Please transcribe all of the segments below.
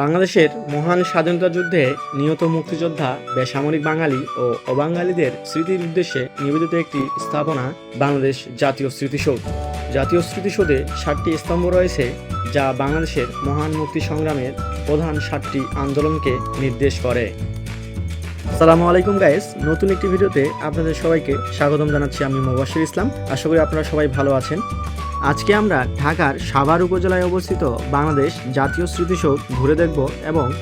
বাংলাদেশের মহান স্বাধীনতা যুদ্ধে নিহত মুক্তিযোদ্ধা, বেসামরিক বাঙালি ও অবাঙালিদের স্মৃতির উদ্দেশ্যে নিবেদিত একটি স্থাপনা, বাংলাদেশ জাতীয় স্মৃতিসৌধ। জাতীয় স্মৃতিসৌধে ষাটটি স্তম্ভ রয়েছে, যা বাংলাদেশের মহান মুক্তি সংগ্রামের প্রধান ষাটটি আন্দোলনকে নির্দেশ করে। সালামু আলাইকুম গাইস নতুন একটি ভিডিওতে আপনাদের সবাইকে স্বাগতম জানাচ্ছি আমি মোবাশির ইসলাম। আশা করি আপনারা সবাই ভালো আছেন। আজকে আমরা ঢাকার সাভার উপজেলায় অবস্থিত বাংলাদেশ জাতীয় স্মৃতিসৌধ ঘুরে দেখব এবং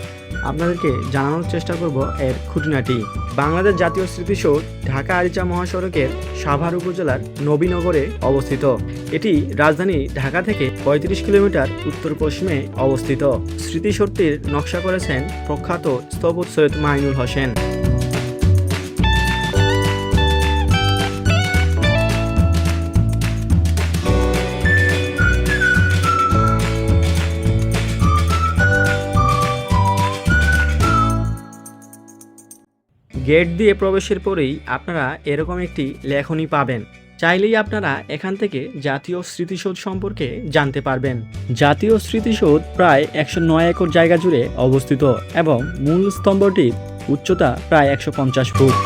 আপনাদেরকে জানানোর চেষ্টা করব এর খুঁটিনাটি। বাংলাদেশ জাতীয় স্মৃতিসৌধ ঢাকা আরিচা মহাসড়কের সাভার উপজেলার নবীনগরে অবস্থিত। এটি রাজধানী ঢাকা থেকে পঁয়ত্রিশ কিলোমিটার উত্তর পশ্চিমে অবস্থিত। স্মৃতিসৌধটির নকশা করেছেন প্রখ্যাত স্থপত সৈয়দ মাইনুল হোসেন। গেট দিয়ে প্রবেশের পরেই আপনারা এরকম একটি লেখনী পাবেন। চাইলেই আপনারা এখান থেকে জাতীয় স্মৃতিসৌধ সম্পর্কে জানতে পারবেন। জাতীয় স্মৃতিসৌধ প্রায় একশো নয় একর জায়গা জুড়ে অবস্থিত এবং মূল স্তম্ভটির উচ্চতা প্রায় একশো পঞ্চাশ ফুট।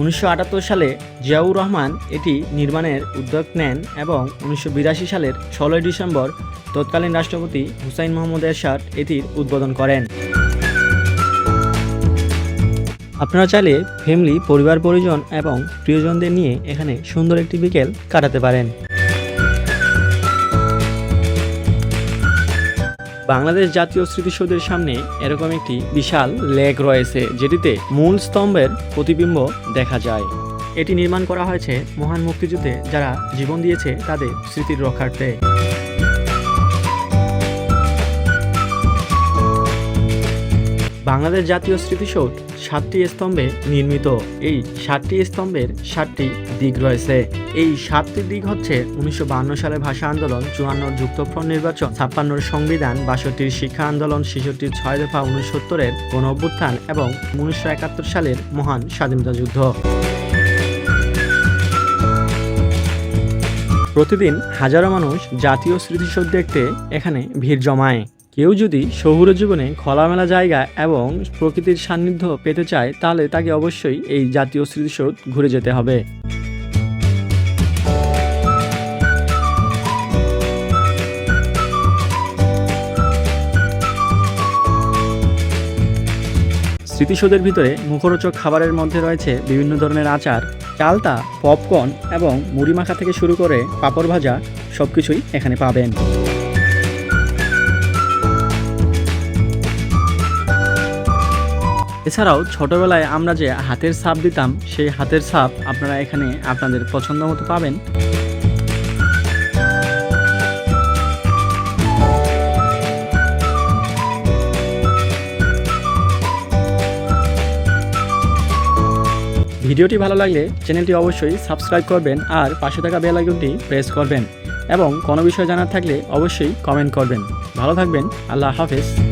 উনিশশো আটাত্তর সালে জিয়াউর রহমান এটি নির্মাণের উদ্যোগ নেন এবং উনিশশো বিরাশি সালের ষোলোই ডিসেম্বর তৎকালীন রাষ্ট্রপতি হুসাইন মোহাম্মদ এরশাদ এটির উদ্বোধন করেন। আপনারা চাইলে ফ্যামিলি পরিবার, পরিজন এবং প্রিয়জনদের নিয়ে এখানে সুন্দর একটি বিকেল কাটাতে পারেন। বাংলাদেশ জাতীয় স্মৃতিসৌধের সামনে এরকম একটি বিশাল লেক রয়েছে, যেটিতে মূল স্তম্ভের প্রতিবিম্ব দেখা যায়। এটি নির্মাণ করা হয়েছে মহান মুক্তিযুদ্ধে যারা জীবন দিয়েছে তাদের স্মৃতির রক্ষার্থে। বাংলাদেশ জাতীয় স্মৃতিসৌধ সাতটি স্তম্ভে নির্মিত। এই সাতটি স্তম্ভের সাতটি দিক রয়েছে। এই সাতটি দিক হচ্ছে উনিশশো সালে ভাষা আন্দোলন চুয়ান্নর যুক্তফ্রন্ট নির্বাচন, ছাপ্পান্নর সংবিধান, বাষট্টির শিক্ষা আন্দোলন, ছেষট্টির ছয় দফা উনসত্তরের গণ অভ্যুত্থান এবং উনিশশো একাত্তর সালের মহান স্বাধীনতা যুদ্ধ। প্রতিদিন হাজারো মানুষ জাতীয় স্মৃতিসৌধ দেখতে এখানে ভিড় জমায়। কেউ যদি শহুরে জীবনে খোলামেলা জায়গা এবং প্রকৃতির সান্নিধ্য পেতে চায়, তাহলে তাকে অবশ্যই এই জাতীয় স্মৃতিসৌধ ঘুরে যেতে হবে। স্মৃতিসৌধের ভিতরে মুখরোচক খাবারের মধ্যে রয়েছে বিভিন্ন ধরনের আচার, চালতা, পপকর্ন এবং মুড়ি মাখা থেকে শুরু করে পাঁপড় ভাজা সব কিছুই এখানে পাবেন। এছাড়াও ছোটবেলায় আমরা যে হাতের ছাপ দিতাম, সেই হাতের ছাপ আপনারা এখানে আপনাদের পছন্দ মতো পাবেন। ভিডিওটি ভালো লাগলে চ্যানেলটি অবশ্যই সাবস্ক্রাইব করবেন আর পাশে থাকা বেল আইকনটি প্রেস করবেন এবং কোনো বিষয় জানার থাকলে অবশ্যই কমেন্ট করবেন। ভালো থাকবেন, আল্লাহ হাফেজ।